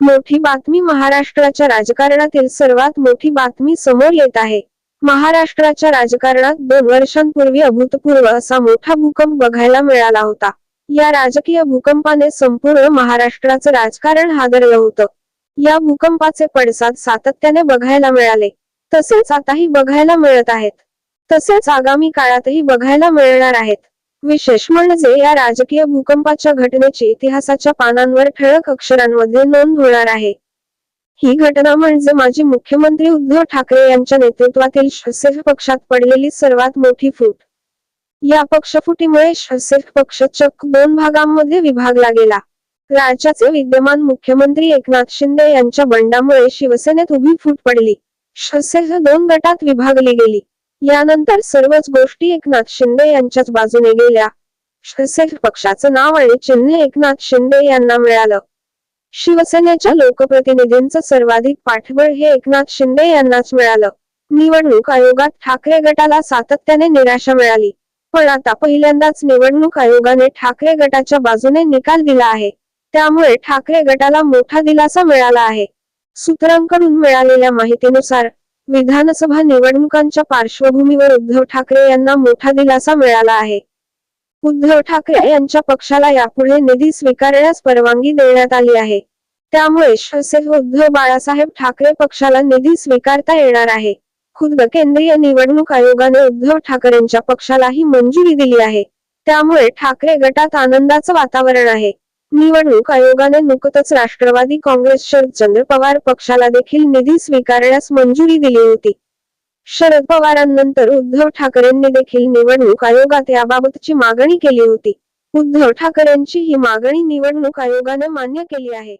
मोठी बातमी महाराष्ट्राच्या राजकारणातील सर्वात मोठी बातमी समोर येत आहे. महाराष्ट्राच्या राजकारणात दोन वर्षांपूर्वी अभूतपूर्व असा मोठा भूकंप बघायला मिळाला होता. या राजकीय भूकंपाने संपूर्ण महाराष्ट्राचं राजकारण हादरलं होतं. या भूकंपाचे पडसाद सातत्याने बघायला मिळाले. तसेच आताही बघायला मिळत आहेत. तसेच आगामी काळातही बघायला मिळणार आहेत. विशेष म्हणजे या राजकीय भूकंपाच्या घटनेची इतिहासाच्या पानांवर ठळक अक्षरांमध्ये नोंद होणार आहे. ही घटना म्हणजे माजी मुख्यमंत्री उद्धव ठाकरे यांच्या नेतृत्वातील शसेफ पक्षात पडलेली सर्वात मोठी फूट. या पक्षफुटीमुळे शसेफ पक्ष चक्क दोन भागांमध्ये विभागला गेला. राज्याचे विद्यमान मुख्यमंत्री एकनाथ शिंदे यांच्या बंडामुळे शिवसेनेत उभी फूट पडली. शसेफ दोन गटात विभागली गेली. यानंतर सर्वच गोष्टी एकनाथ शिंदे यांच्याच बाजूने गेल्या. शिवसेना पक्षाचं नाव आणि चिन्ह एकनाथ शिंदे यांना मिळालं. शिवसेनेच्या लोकप्रतिनिधींचं सर्वाधिक पाठबळ हे एकनाथ शिंदे यांनाच मिळालं. निवडणूक आयोगात ठाकरे गटाला सातत्याने निराशा मिळाली. पण आता पहिल्यांदाच निवडणूक आयोगाने ठाकरे गटाच्या बाजूने निकाल दिला आहे. त्यामुळे ठाकरे गटाला मोठा दिलासा मिळाला आहे. सूत्रांकडून मिळालेल्या माहितीनुसार विधानसभा निवडणुकांच्या पार्श्वभूमीवर उद्धव ठाकरे यांना मोठा दिलासा मिळाला आहे. उद्धव ठाकरे यांच्या पक्षाला यापुढे निधी स्वीकारण्यास परवानगी देण्यात आली आहे. त्यामुळे शिवसेना उद्धव बाळासाहेब ठाकरे पक्षाला निधी स्वीकारता येणार आहे. खुद्द केंद्रीय निवडणूक आयोगाने उद्धव ठाकरेंच्या पक्षालाही मंजुरी दिली आहे. त्यामुळे ठाकरे गटात आनंदाचं वातावरण आहे. निवडणूक आयोगाने नुकतच राष्ट्रवादी काँग्रेस शरदचंद्र पवार पक्षाला देखील निधी स्वीकारण्यास मंजुरी दिली होती. शरद पवारांनंतर उद्धव ठाकरेंनी देखील निवडणूक आयोगात याबाबतची मागणी केली होती. उद्धव ठाकरेंची ही मागणी निवडणूक आयोगाने मान्य केली आहे.